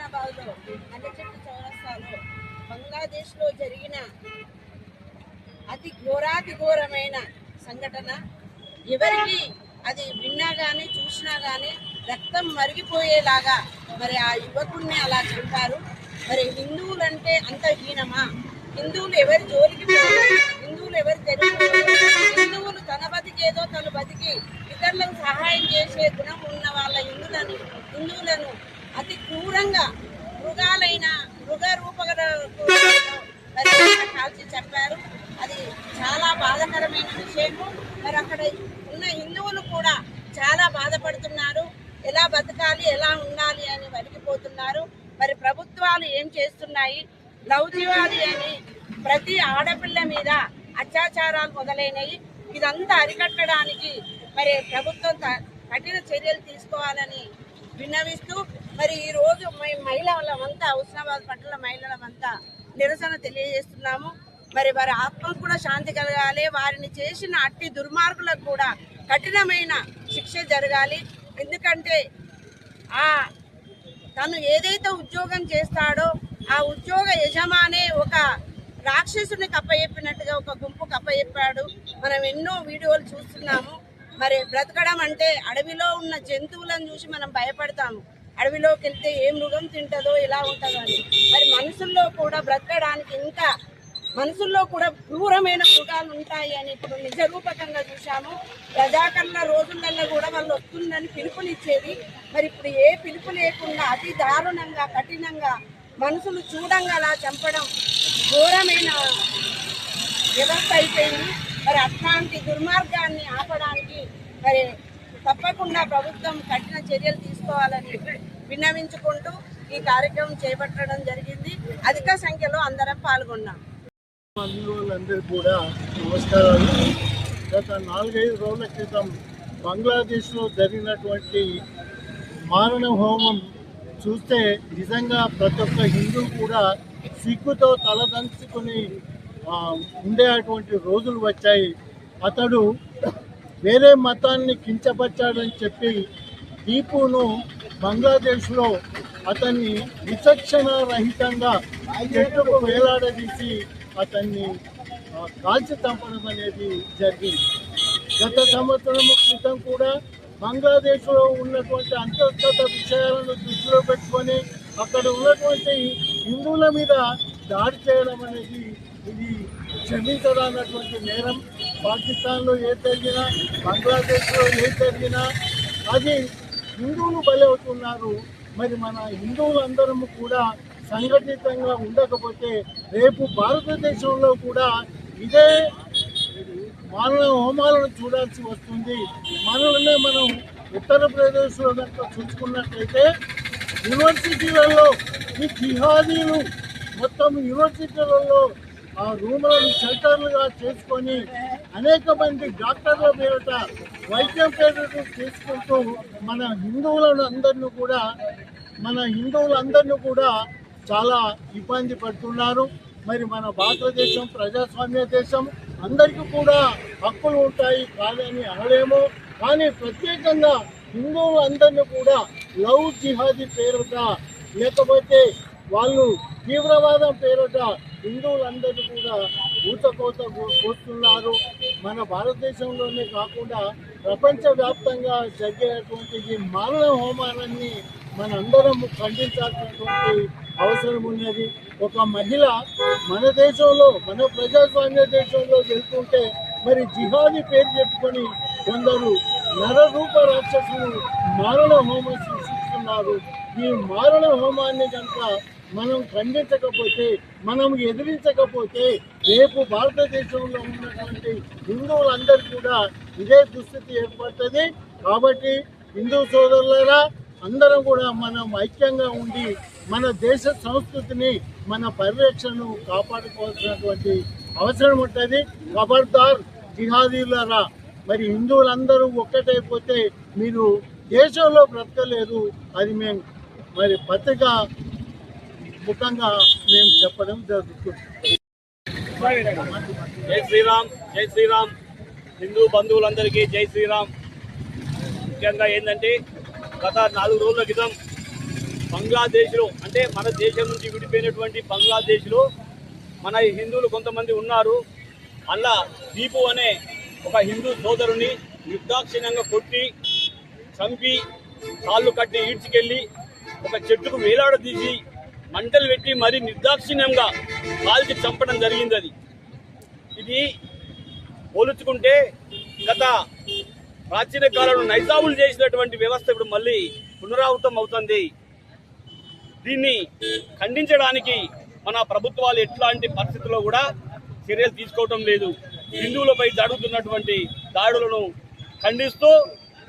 హుస్నాబాద్లో చౌరస్తాలో బంగ్లాదేశ్లో జరిగిన అతి ఘోరాతి ఘోరమైన సంఘటన. ఎవరికి అది విన్నా కానీ చూసినా కానీ రక్తం మరిగిపోయేలాగా మరి ఆ యువకుడిని అలా చంపారు. మరి హిందువులంటే అంత హీనమా? హిందువులు ఎవరి జోలికి హిందువులు ఎవరి తెలియదు హిందువులు తన బతికేదో తను బతికి ఇతరులకు సహాయం చేసే గుణం ఉన్న వాళ్ళ హిందువులను హిందువులను అతి క్రూరంగా మృగాలైన మృగ రూపగల కాల్చి చెప్పారు అది చాలా బాధాకరమైన విషయము. మరి అక్కడ ఉన్న హిందువులు కూడా చాలా బాధపడుతున్నారు. ఎలా బతకాలి ఎలా ఉండాలి అని వణికిపోతున్నారు. మరి ప్రభుత్వాలు ఏం చేస్తున్నాయి? లవ్ దివాళి అని ప్రతి ఆడపిల్ల మీద అత్యాచారాలు మొదలైనవి. ఇదంతా అరికట్టడానికి మరి ప్రభుత్వం త- కఠిన చర్యలు తీసుకోవాలని విన్నవిస్తూ మరి ఈ రోజు మేము మహిళలమంతా హుస్నాబాద్ పట్టణ మహిళలమంతా నిరసన తెలియజేస్తున్నాము. మరి వారి ఆత్మకు కూడా శాంతి కలగాలి. వారిని చేసిన అట్టి దుర్మార్గులకు కూడా కఠినమైన శిక్ష జరగాలి. ఎందుకంటే ఆ తను ఏదైతే ఉద్యోగం చేస్తాడో ఆ ఉద్యోగ యజమానే ఒక రాక్షసుని కప్పచెప్పినట్టుగా ఒక గుంపు కప్పచెప్పాడు. మనం ఎన్నో వీడియోలు చూస్తున్నాము. మరి బ్రతకడం అంటే అడవిలో ఉన్న జంతువులను చూసి మనం భయపడతాము. అడవిలోకి వెళ్తే ఏ మృగం తింటుందో ఎలా ఉంటుందో అని. మరి మనుషుల్లో కూడా బ్రతకడానికి ఇంకా మనుషుల్లో కూడా క్రూరమైన మృగాలు ఉంటాయి అని ఇప్పుడు నిజరూపకంగా చూశాము. ప్రజాకరణ రోజులలో కూడా వాళ్ళు వస్తుందని పిలుపునిచ్చేది. మరి ఇప్పుడు ఏ పిలుపు లేకుండా అతి దారుణంగా కఠినంగా మనుషులు చూడంగా అలా చంపడం ఘోరమైన వ్యవస్థ అయిపోయింది. మరి అట్లాంటి దుర్మార్గాన్ని ఆపడానికి మరి తప్పకుండా ప్రభుత్వం కఠిన చర్యలు తీసుకోవాలని విన్నవించుకుంటూ ఈ కార్యక్రమం చేపట్టడం జరిగింది. అధిక సంఖ్యలో అందరం పాల్గొన్నాం. బంధువులందరూ కూడా నమస్కారాలు. గత నాలుగైదు రోజుల క్రితం బంగ్లాదేశ్లో జరిగినటువంటి మారణ హోమం చూస్తే నిజంగా ప్రతి ఒక్క హిందూ కూడా సిగ్గుతో తలదంచుకుని ఉండేటువంటి రోజులు వచ్చాయి. అతడు వేరే మతాన్ని కించపరిచాడని చెప్పి దీపును బంగ్లాదేశ్లో అతన్ని విచక్షణ రహితంగా చెట్టుకు వేలాడదీసి అతన్ని కాల్చి చంపడం అనేది జరిగింది. గత సంవత్సరం క్రితం కూడా బంగ్లాదేశ్లో ఉన్నటువంటి అంతర్గత విషయాలను దృష్టిలో పెట్టుకొని అక్కడ ఉన్నటువంటి హిందువుల మీద దాడి చేయడం అనేది ఇది క్షమించదన్నటువంటి నేరం. పాకిస్తాన్లో ఏ జరిగినా బంగ్లాదేశ్లో ఏ జరిగినా అది హిందువులు బలవుతున్నారు మరి మన హిందువులందరము కూడా సంఘటితంగా ఉండకపోతే రేపు భారతదేశంలో కూడా ఇదే మానవ హోమాలను చూడాల్సి వస్తుంది. మనలోనే మనం ఉత్తరప్రదేశ్లో కనుక చూసుకున్నట్లయితే యూనివర్సిటీలలో ఈ జిహాదీలు మొత్తం యూనివర్సిటీలలో ఆ రూములను షెల్టర్లుగా చేసుకొని అనేక మంది డాక్టర్ల పేరిట వైద్యం పేరుతో తీసుకుంటూ మన హిందువులందరినీ కూడా మన హిందువులందరినీ కూడా చాలా ఇబ్బంది పడుతున్నారు. మరి మన భారతదేశం ప్రజాస్వామ్య దేశం అందరికీ కూడా హక్కులు ఉంటాయి కాదని అనలేము. కానీ ప్రత్యేకంగా హిందువులందరినీ కూడా లవ్ జిహాదీ పేరుట లేకపోతే వాళ్ళు తీవ్రవాదం పేరుట హిందువులందరూ కూడా ఊతకోత పోస్తున్నారు మన భారతదేశంలోనే కాకుండా ప్రపంచవ్యాప్తంగా జరిగేటువంటి ఈ మానవ హోమాలన్నీ మనందరం ఖండించాల్సినటువంటి అవసరం ఉన్నది. ఒక మహిళ మన దేశంలో మన ప్రజాస్వామ్య దేశంలో వెళ్తుంటే మరి జిహాది పేరు చెప్పుకొని కొందరు నరరూప రాక్షసులు మారణ హోమం సృష్టిస్తున్నారు. ఈ మారణ హోమాన్ని కనుక మనం ఖండించకపోతే మనం ఎదిరించకపోతే రేపు భారతదేశంలో ఉన్నటువంటి హిందువులందరూ కూడా ఇదే దుస్థితి ఏర్పడుతుంది. కాబట్టి హిందూ సోదరులరా అందరం కూడా మనం ఐక్యంగా ఉండి మన దేశ సంస్కృతిని మన పరిరక్షణను కాపాడుకోవాల్సినటువంటి అవసరం ఉంటుంది. ఖబర్దార్ జిహాదీలరా మరి హిందువులందరూ ఒక్కటైపోతే మీరు దేశంలో బ్రతకలేదు. అది మేము మరి పత్రిక ముఖంగా మేము చెప్పడం జరుగుతుంది. జై శ్రీరామ్ జై శ్రీరామ్. హిందూ బంధువులందరికీ జై శ్రీరామ్. ముఖ్యంగా ఏంటంటే గత నాలుగు రోజుల క్రితం బంగ్లాదేశ్లో అంటే మన దేశం నుంచి విడిపోయినటువంటి బంగ్లాదేశ్లో మన హిందువులు కొంతమంది ఉన్నారు. అలా దీపు అనే ఒక హిందూ సోదరుని నిర్దాక్షిణ్యంగా కొట్టి చంపి కాళ్ళు కట్టి ఈడ్చుకెళ్ళి ఒక చెట్టుకు వేలాడదీసి మంటలు పెట్టి మరీ నిర్దాక్షిణ్యంగా కాల్చి చంపడం జరిగింది అది. ఇది పోల్చుకుంటే గత ప్రాచీన కాలంలో నైజాములు చేసినటువంటి వ్యవస్థ ఇప్పుడు మళ్ళీ పునరావృతం అవుతుంది. దీన్ని ఖండించడానికి మన ప్రభుత్వాలు ఎట్లాంటి పరిస్థితుల్లో కూడా చర్యలు తీసుకోవటం లేదు. హిందువులపై జరుగుతున్నటువంటి దాడులను ఖండిస్తూ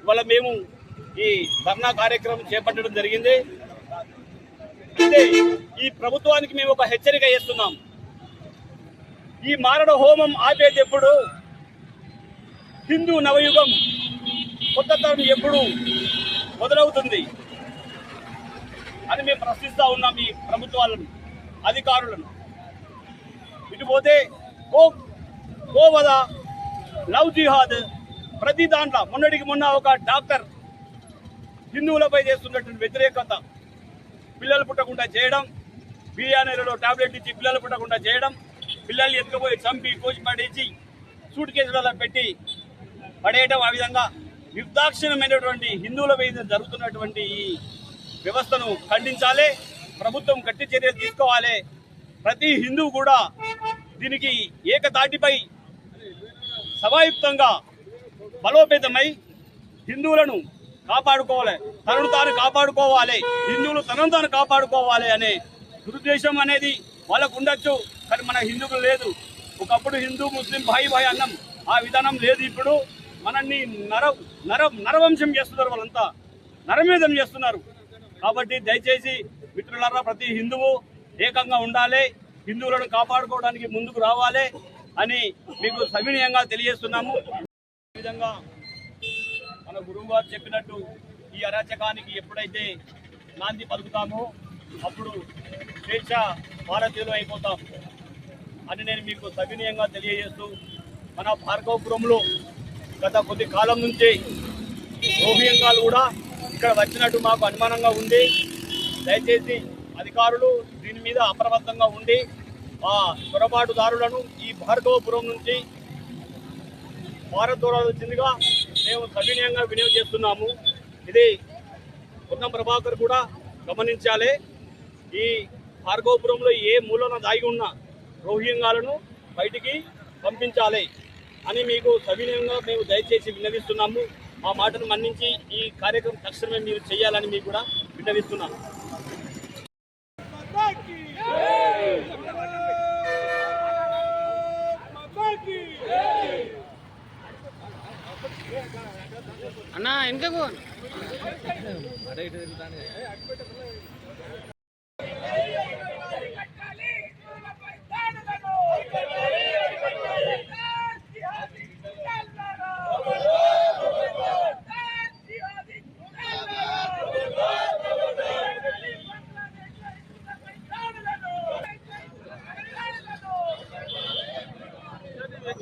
ఇవాళ మేము ఈ ధర్నా కార్యక్రమం చేపట్టడం జరిగింది. అయితే ఈ ప్రభుత్వానికి మేము ఒక హెచ్చరిక చేస్తున్నాం. ఈ మారణ హోమం ఆపేది ఎప్పుడు హిందూ నవయుగం కొత్త తరం ఎప్పుడు మొదలవుతుంది అని మేము ప్రశ్నిస్తూ ఉన్నాం ఈ ప్రభుత్వాలను అధికారులను. ఇటు పోతే గో గోవద లవ్ జిహాద్ ప్రతి దాంట్లో మొన్నటికి మొన్న ఒక డాక్టర్ హిందువులపై చేస్తున్నటువంటి వ్యతిరేకత. పిల్లలు పుట్టకుండా చేయడం బిర్యానీలలో టాబ్లెట్ ఇచ్చి పిల్లలు పుట్టకుండా చేయడం పిల్లల్ని ఎత్తుకుపోయి చంపి కోసి పడేసి సూట్ కేసులలో పెట్టి పడేయడం ఆ విధంగా నిర్దాక్షిణ్యమైనటువంటి హిందువుల మీద జరుగుతున్నటువంటి ఈ వ్యవస్థను ఖండించాలి ప్రభుత్వం గట్టి చర్యలు తీసుకోవాలి. ప్రతి హిందువు కూడా దీనికి ఏకతాటిపై సమాయుక్తంగా బలోపేతమై హిందువులను కాపాడుకోవాలి. తనను తాను కాపాడుకోవాలి. హిందువులు తనను తాను కాపాడుకోవాలి అనే దురుద్దేశం అనేది వాళ్ళకు ఉండొచ్చు కానీ మన హిందువులు లేదు. ఒకప్పుడు హిందూ ముస్లిం భాయి భాయి అన్నం ఆ విధానం లేదు. ఇప్పుడు మనల్ని నర నర నరవంశం చేస్తున్నారు వాళ్ళంతా. నరమేధం చేస్తున్నారు. కాబట్టి దయచేసి మిత్రులారా ప్రతి హిందువు ఏకంగా ఉండాలి. హిందువులను కాపాడుకోవడానికి ముందుకు రావాలి అని మీకు సవినయంగా తెలియజేస్తున్నాము. ఈ విధంగా మన గురువు గారు చెప్పినట్టు ఈ అరాచకానికి ఎప్పుడైతే నాంది పలుకుతామో అప్పుడు స్వేచ్ఛ భారతీయులు అయిపోతాం. అని నేను మీకు సవినీయంగా తెలియజేస్తూ మన భార్గవపురంలో గత కొద్ది కాలం నుంచి రోహింగాలు కూడా ఇక్కడ వచ్చినట్టు మాకు అనుమానంగా ఉంది. దయచేసి అధికారులు దీని మీద అప్రమత్తంగా ఉండి ఆ చొరబాటుదారులను ఈ భార్గవపురం నుంచి భారత్ మేము సవినయంగా వినియోగం చేస్తున్నాము. ఇది పొన్నం ప్రభాకర్ కూడా గమనించాలి. ఈ భార్గవపురంలో ఏ మూలన దాగి ఉన్న రోహింగాలను బయటికి పంపించాలి అని మీకు సవినయంగా మేము దయచేసి విన్నవిస్తున్నాము. మా మాటను మన్నించి ఈ కార్యక్రమం తక్షణమే మీరు చేయాలని మీకు కూడా విన్నవిస్తున్నాము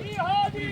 জিহাদি